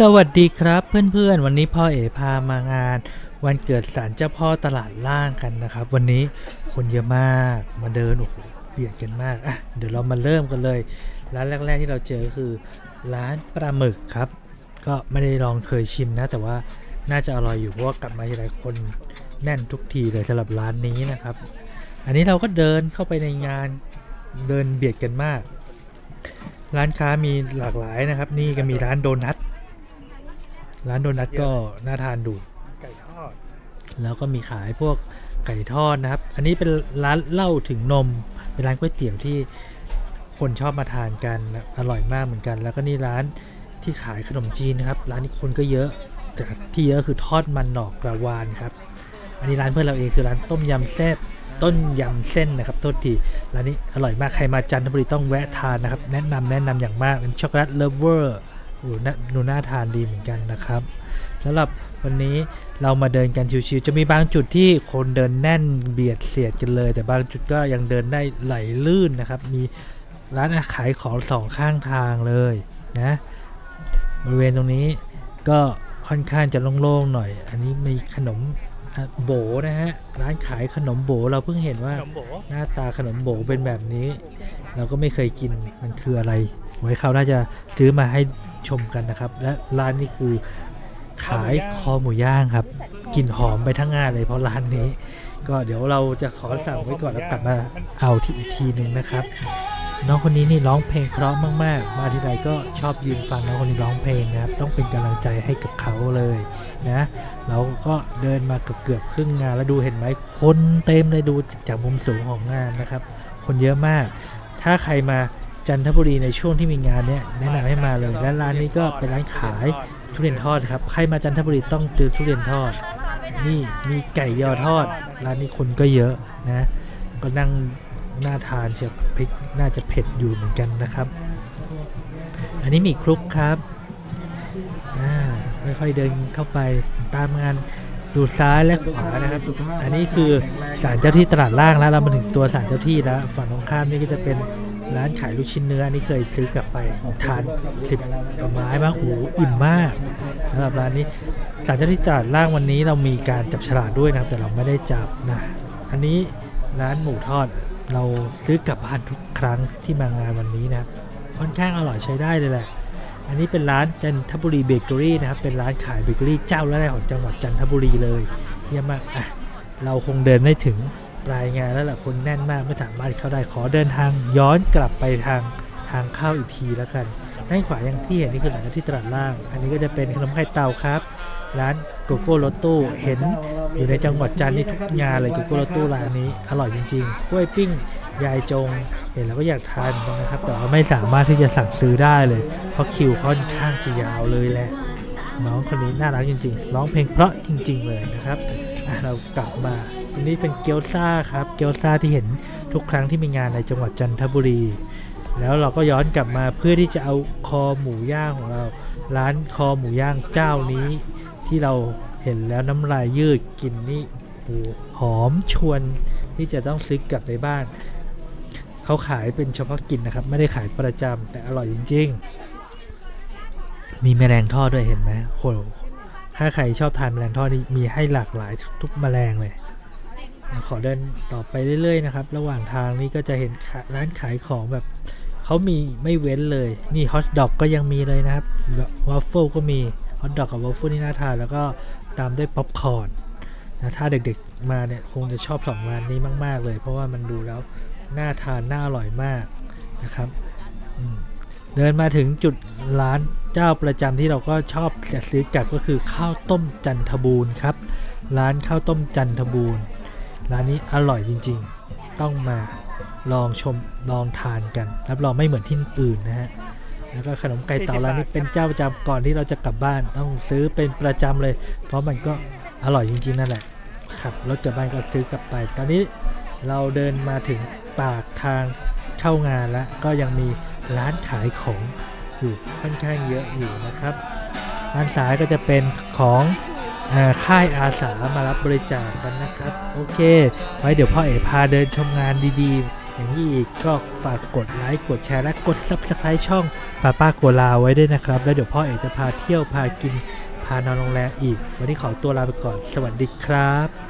สวัสดีครับเพื่อนๆ วันนี้พ่อเอพามางาน วันเกิดศาลเจ้าพ่อตลาดล่างกันนะครับ วันนี้คนเยอะมากมาเดินโอ้โหเบียดกันมากอะเดี๋ยวเรามาเริ่มกันเลย ร้านแรก ๆ ที่เราเจอคือ ร้านปลาหมึกครับ ก็ไม่ได้ลองเคยชิมนะ แต่ว่าน่าจะอร่อยอยู่เพราะว่ากลับมาทีไรคนแน่นทุกทีเลยสำหรับร้านนี้นะครับ อันนี้เราก็เดินเข้าไปในงานเดินเบียดกันมาก ร้านค้ามีหลากหลายนะครับ นี่ก็มีร้านโดนัท ร้านโดนัทก็น่าทานดู ไก่ทอด แล้วก็มีขายพวกไก่ทอดนะครับ อันนี้เป็นร้านเล้าถึงนม เป็นร้านก๋วยเตี๋ยวที่คนชอบมาทานกันอร่อยมากเหมือนกัน แล้วก็นี่ร้านที่ขายขนมจีนนะครับ ร้านนี้คนก็เยอะแต่ที่เยอะคือทอดมันหนอกกระวานครับ อันนี้ร้านเพื่อนเราเองคือร้านต้มยำแซ่บต้นยำเส้นนะครับโทษทีร้านนี้อร่อยมากใครมาจันทบุรีต้องแวะทานนะครับ แนะนำแนะนำอย่างมากเป็นช็อกโกแลตเลฟเวอร์ โอ้น่าดูน่าทานดีเหมือนกันนะครับสำหรับวันนี้เรามาเดินกันชิวๆจะมีบางจุดที่คนเดินแน่นเบียดเสียดกันเลย แต่บางจุดก็ยังเดินได้ไหลลื่นนะครับ มีร้านขายของสองข้างทางเลยนะบริเวณตรงนี้ก็ค่อนข้างจะโล่งๆหน่อย อันนี้มีขนมอะโบนะฮะร้านขายขนมโบเราเพิ่งเห็นว่าขนมโบหน้าตาขนมโบเป็นแบบนี้ เราก็ไม่เคยกินมันคืออะไร ไว้เขาวหน่าจะซื้อมาให้ชมกันนะครับ และร้านนี้คือขายคอหมูย่างครับกลิ่นหอมไปทั้งงานเลยเพราะร้านนี้ ก็เดี๋ยวเราจะขอสั่งไว้ก่อนแล้วกลับมาเอาที่อีกทีหนึ่งนะครับ น้องคนนี้นี่ร้องเพลงเพราะมาก ๆ มาทีไรก็ชอบยืนฟังน้องคนนี้ร้องเพลงนะครับ ต้องเป็นกำลังใจให้กับเขาเลยนะเราก็เดินมาเกือบเกือบๆครึ่งงานแล้วดูเห็นไหมคนเต็มเลยดูจากมุมสูงของงานนะครับ คนเยอะมาก ถ้าใครมา จันทบุรีในช่วงที่มีงานเนี้ยแนะนำให้มาเลยและร้านนี้ก็เป็นร้านขายทุเรียนทอดครับใครมาจันทบุรีต้องเจอทุเรียนทอด นี่มีไก่ยอทอด ร้านนี้คนก็เยอะนะก็นั่งน่าทานเชียวพริกน่าจะเผ็ดอยู่เหมือนกันนะครับ อันนี้มีคลุกครับอ่าค่อยๆเดินเข้าไปตามงานดูซ้ายและขวานะครับ อันนี้คือศาลเจ้าที่ตลาดล่างแล้วเรามาถึงตัวศาลเจ้าที่แล้วฝั่งตรงข้ามนี่ก็จะเป็น ร้านขายลูกชิ้นเนื้อนนี้เคยซื้อกลับไปทานสิบกว่าไม้บ้างโอ้อิ่มมากสำหรับร้านนี้ศาลเจ้าที่ตลาดล่างวันนี้เรามีการจับฉลากด้วยนะแต่เราไม่ได้จับนะอันนี้ร้านหมูทอดเราซื้อกลับบ้านทุกครั้งที่มางานวันนี้นะค่อนข้างอร่อยใช้ได้เลยแหละอันนี้เป็นร้านจันทบุรีเบเกอรี่นะครับเป็นร้านขายเบเกอรี่เจ้าแรกของจังหวัดจันทบุรีเลยเยี่ยมมากอะเราคงเดินไม่ถึง ปลายงานแล้วล่ะคนแน่นมากไม่สามารถเข้าได้ขอเดินทางย้อนกลับไปทางทางเข้าอีกทีแล้วกันด้านขวาอย่างที่เห็นนี่คือร้านที่ตลาดล่าง อันนี้ก็จะเป็นขนมไข่เต่าครับ ร้านโกโก้โรโต้เห็นอยู่ในจังหวัดจันทร์นี่ทุกงานเลยโกโก้โรโต้ร้านนี้อร่อยจริงๆกล้วยปิ้งยายจง เห็นแล้วก็อยากทานนะครับ แต่ว่าไม่สามารถที่จะสั่งซื้อได้เลย เพราะคิวค่อนข้างจะยาวเลยแหละน้องคนนี้น่ารักจริงๆ ร้องเพลงเพราะจริง ๆ เลยนะครับ เรากลับมาอันนี้เป็นเกี๊ยวซ่าครับ เกี๊ยวซ่าที่เห็นทุกครั้งที่มีงานในจังหวัดจันทบุรี แล้วเราก็ย้อนกลับมาเพื่อที่จะเอาคอหมูย่างของเรา ร้านคอหมูย่างเจ้านี้ที่เราเห็นแล้วน้ำลายยืดกลินนี่โอ้โหหอมชวนที่จะต้องซื้อกลับไปบ้าน เขาขายเป็นเฉพาะกินนะครับ ไม่ได้ขายประจำแต่อร่อยจริง ๆ มีแมลงทอดด้วยเห็นไหมโห ถ้าใครชอบทานแมลงทอดนี่มีให้หลากหลายทุกแมลงเลย ขอเดินต่อไปเรื่อยๆนะครับ ระหว่างทางนี้ก็จะเห็นร้านขายของแบบเขามีไม่เว้นเลย นี่ฮอทดอกก็ยังมีเลยนะครับวาฟเฟิลก็มีฮอทดอกกับวาฟเฟิลนี่น่าทานแล้วก็ตามด้วยป๊อปคอร์นนะถ้าเด็กๆมาเนี่ยคงจะชอบสองร้านนี้มากๆเลย เพราะว่ามันดูแล้วน่าทานน่าอร่อยมากนะครับเดินมาถึงจุดร้าน เจ้าประจำที่เราก็ชอบจะซื้อกลับก็คือข้าวต้มจันทบูรณ์ครับ ร้านข้าวต้มจันทบูรณ์ร้านนี้อร่อยจริงๆ ต้องมาลองชมลองทานกันรับรองไม่เหมือนที่อื่นนะฮะแล้วก็ขนมไก่เต่าร้านนี้เป็นเจ้าประจำก่อนที่เราจะกลับบ้าน ต้องซื้อเป็นประจำเลย เพราะมันก็อร่อยจริงๆนั่นแหละขับรถกลับบ้านก็ซื้อกลับไป ตอนนี้เราเดินมาถึงปากทางเข้างานแล้วก็ยังมีร้านขายของ อยู่ค่อนข้างเยอะอยู่นะครับด้านซ้ายก็จะเป็นของอค่ายอาสามารับบริจาคกันนะครับ โอเค ไว้เดี๋ยวพ่อเอ๋พาเดินชมงานดีๆ อย่างนี้อีกก็ฝากกดไลค์กดแชร์และกด Subscribe ช่องป้าป้าโกลาไว้ด้วยนะครับ แล้วเดี๋ยวพ่อเอกจะพาเที่ยวพากินพานอนโรงแรมอีก วันนี้ขอตัวลาไปก่อน สวัสดีครับ